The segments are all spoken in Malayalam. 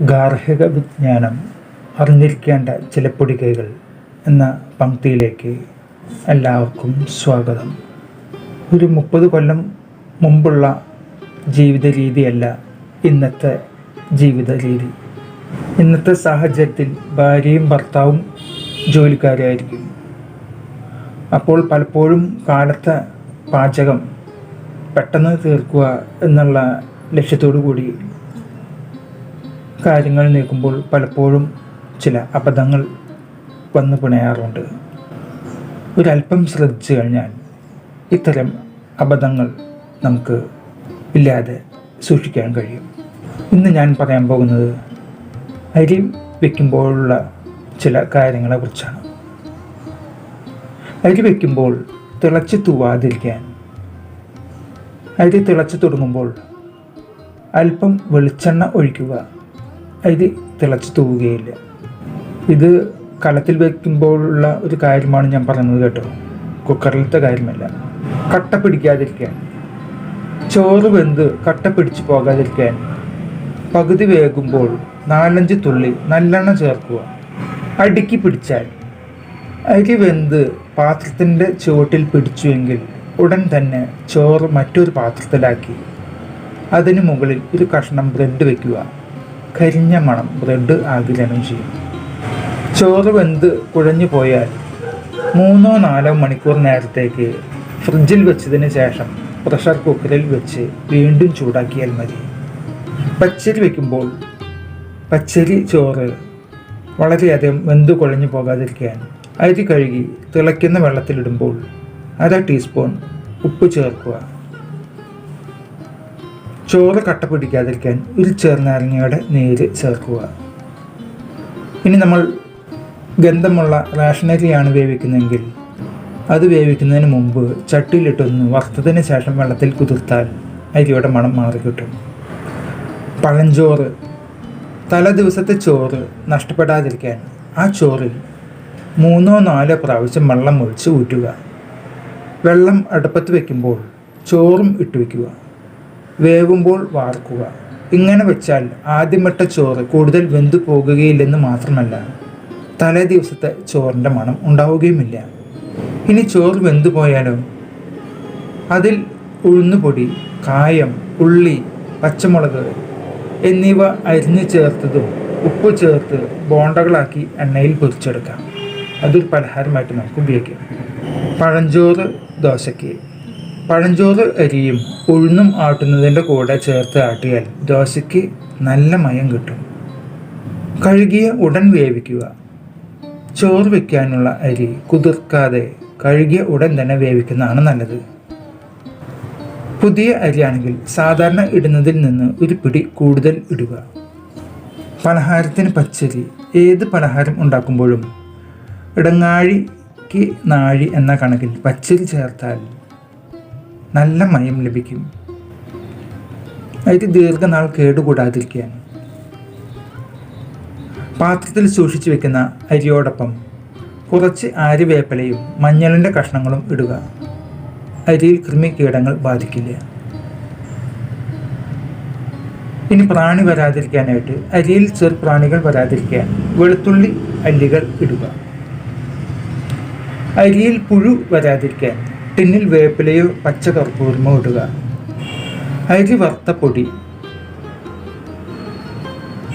ഗാർഹിക വിജ്ഞാനം അറിഞ്ഞിരിക്കേണ്ട ചില പൊടികൈകൾ എന്ന പങ്ക്തിയിലേക്ക് എല്ലാവർക്കും സ്വാഗതം. ഒരു മുപ്പത് കൊല്ലം മുമ്പുള്ള ജീവിത രീതിയല്ല ഇന്നത്തെ ജീവിത രീതി ഇന്നത്തെ സാഹചര്യത്തിൽ ഭാര്യയും ഭർത്താവും ജോലിക്കാരായിരിക്കും. അപ്പോൾ പലപ്പോഴും കാലത്തെ പാചകം പെട്ടെന്ന് തീർക്കുക എന്നുള്ള ലക്ഷ്യത്തോടു കൂടി കാര്യങ്ങൾ നീക്കുമ്പോൾ പലപ്പോഴും ചില അബദ്ധങ്ങൾ വന്നു പിണയാറുണ്ട്. ഒരല്പം ശ്രദ്ധിച്ചു കഴിഞ്ഞാൽ ഇത്തരം അബദ്ധങ്ങൾ നമുക്ക് ഇല്ലാതെ സൂക്ഷിക്കാൻ കഴിയും. ഇന്ന് ഞാൻ പറയാൻ പോകുന്നത് അരി വയ്ക്കുമ്പോഴുള്ള ചില കാര്യങ്ങളെ കുറിച്ചാണ് അരി വയ്ക്കുമ്പോൾ തിളച്ച് തൂവാതിരിക്കാൻ അരി തിളച്ച് തുടങ്ങുമ്പോൾ അല്പം വെളിച്ചെണ്ണ ഒഴിക്കുക അരി തിളച്ച് തൂവുകയില്ല. ഇത് കലത്തിൽ വയ്ക്കുമ്പോഴുള്ള ഒരു കാര്യമാണ് ഞാൻ പറയുന്നത് കേട്ടോ. കുക്കറിലത്തെ കാര്യമല്ല. കട്ട പിടിക്കാതിരിക്കാൻ. ചോറ് വെന്ത് കട്ട പിടിച്ചു പോകാതിരിക്കാൻ. പകുതി വേകുമ്പോൾ നാലഞ്ച് തുള്ളി നല്ലെണ്ണ ചേർക്കുക. അടുക്കി പിടിച്ചാൽ. അരി വെന്ത് പാത്രത്തിന്റെ ചുവട്ടിൽ പിടിച്ചുവെങ്കിൽ ഉടൻ തന്നെ ചോറ് മറ്റൊരു പാത്രത്തിലാക്കി. അതിന് മുകളിൽ ഒരു കഷ്ണം ബ്രെഡ് വയ്ക്കുക കരിഞ്ഞ മണം ബ്രെഡ് ആഗിരണം ചെയ്യും. ചോറ് വെന്ത് കുഴഞ്ഞു പോയാൽ മൂന്നോ നാലോ മണിക്കൂർ നേരത്തേക്ക് ഫ്രിഡ്ജിൽ വെച്ചതിന് ശേഷം പ്രഷർ കുക്കറിൽ വെച്ച് വീണ്ടും ചൂടാക്കിയാൽ മതി. പച്ചരി വയ്ക്കുമ്പോൾ പച്ചരി ചോറ് വളരെയധികം വെന്ത് കുഴഞ്ഞു പോകാതിരിക്കാൻ അരി കഴുകി തിളയ്ക്കുന്ന വെള്ളത്തിലിടുമ്പോൾ അര ടീസ്പൂൺ ഉപ്പ് ചേർക്കുക. ചോറ് കട്ട പിടിക്കാതിരിക്കാൻ ഒരു ചെറുനാരങ്ങയുടെ നീര് ചേർക്കുക. ഇനി നമ്മൾ ഗന്ധമുള്ള റേഷനരിയാണ് വേവിക്കുന്നതെങ്കിൽ അത് വേവിക്കുന്നതിന് മുമ്പ് ചട്ടിയിലിട്ടൊന്ന് വറുത്തതിന് ശേഷം വെള്ളത്തിൽ കുതിർത്താൽ അരിയുടെ മണം മാറി കിട്ടും. പഴഞ്ചോറ്. തല ദിവസത്തെ ചോറ് നഷ്ടപ്പെടാതിരിക്കാൻ ആ ചോറിൽ മൂന്നോ നാലോ പ്രാവശ്യം വെള്ളം ഒഴിച്ച് ഊറ്റുക. വെള്ളം അടുപ്പത്ത് വയ്ക്കുമ്പോൾ ചോറും ഇട്ട് വയ്ക്കുക വേവുമ്പോൾ വാർക്കുക. ഇങ്ങനെ വെച്ചാൽ ആദ്യമിട്ട ചോറ് കൂടുതൽ വെന്തു പോകുകയില്ലെന്ന് മാത്രമല്ല തലേ ദിവസത്തെ ചോറിന്റെ മണം ഉണ്ടാവുകയുമില്ല. ഇനി ചോറ് വെന്തു പോയാലോ? അതിൽ ഉഴുന്നുപൊടി കായം ഉള്ളി പച്ചമുളക് എന്നിവ അരിഞ്ഞു ചേർത്തതും ഉപ്പ് ചേർത്ത് ബോണ്ടകളാക്കി എണ്ണയിൽ പൊരിച്ചെടുക്കാം. അതൊരു പലഹാരമായിട്ട് നമുക്ക് ഉപയോഗിക്കാം. പഴഞ്ചോറ് ദോശയ്ക്ക്. പഴഞ്ചോറ് അരിയും ഉഴുന്നും ആട്ടുന്നതിന്റെ കൂടെ ചേർത്ത് ആട്ടിയാൽ ദോശയ്ക്ക് നല്ല മയം കിട്ടും. കഴുകിയ ഉടൻ വേവിക്കുക. ചോറ് വയ്ക്കാനുള്ള അരി കുതിർക്കാതെ കഴുകിയ ഉടൻ തന്നെ വേവിക്കുന്നതാണ് നല്ലത്. പുതിയ അരിയാണെങ്കിൽ സാധാരണ ഇടുന്നതിൽ നിന്ന് ഒരു പിടി കൂടുതൽ ഇടുക. പലഹാരത്തിന് പച്ചരി ഏത് പലഹാരം ഉണ്ടാക്കുമ്പോഴും ഇടങ്ങാഴിക്ക് നാഴി എന്ന കണക്കിൽ പച്ചരി ചേർത്താൽ നല്ല മയം ലഭിക്കും. അരി ദീർഘനാൾ കേടുകൂടാതിരിക്കാൻ. പാത്രത്തിൽ സൂക്ഷിച്ചു വെക്കുന്ന അരിയോടൊപ്പം കുറച്ച് ആരിവേപ്പലയും മഞ്ഞളിന്റെ കഷ്ണങ്ങളും ഇടുക. അരിയിൽ കൃമികീടങ്ങൾ ബാധിക്കില്ല. ഇനി പ്രാണി വരാതിരിക്കാനായിട്ട് അരിയിൽ ചെറുപ്രാണികൾ വരാതിരിക്കാൻ വെളുത്തുള്ളി അല്ലികൾ ഇടുക. അരിയിൽ പുഴു വരാതിരിക്കാൻ ടിന്നിൽ വേപ്പിലയോ പച്ച കർപ്പൂരമോ ഇടുക. അരി വറുത്ത പൊടി.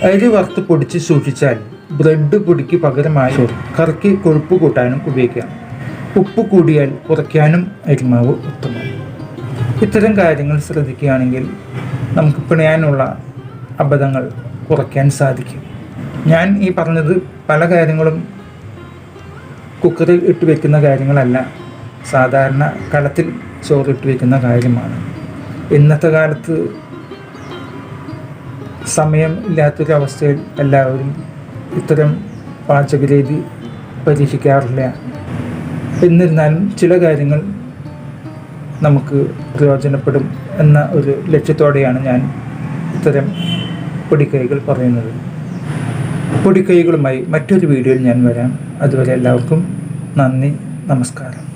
അരി വറുത്ത് പൊടിച്ച് സൂക്ഷിച്ചാൽ ബ്രെഡ് പൊടിക്ക് പകരമായി കറക്കി കൊഴുപ്പ് കൂട്ടാനും ഉപയോഗിക്കാം. ഉപ്പ് കൂടിയാൽ കുറയ്ക്കാനും അരിമാവ് ഉത്തമം. ഇത്തരം കാര്യങ്ങൾ ശ്രദ്ധിക്കുകയാണെങ്കിൽ നമുക്ക് പിണയാനുള്ള അബദ്ധങ്ങൾ കുറയ്ക്കാൻ സാധിക്കും. ഞാൻ ഈ പറഞ്ഞത് പല കാര്യങ്ങളും കുക്കറിൽ ഇട്ട് വെക്കുന്ന കാര്യങ്ങളല്ല. സാധാരണ കളത്തിൽ ചോറിട്ട് വെക്കുന്ന കാര്യമാണ്. ഇന്നത്തെ കാലത്ത് സമയം ഇല്ലാത്തൊരവസ്ഥയിൽ എല്ലാവരും ഇത്തരം പാചകരീതി പരീക്ഷിക്കാറില്ല. എന്നിരുന്നാലും ചില കാര്യങ്ങൾ നമുക്ക് പ്രയോജനപ്പെടും എന്ന ഒരു ലക്ഷ്യത്തോടെയാണ് ഞാൻ ഇത്തരം പൊടിക്കൈകൾ പറയുന്നത്. പൊടിക്കൈകളുമായി മറ്റൊരു വീഡിയോയിൽ ഞാൻ വരാം. അതുവരെ എല്ലാവർക്കും നന്ദി നമസ്കാരം.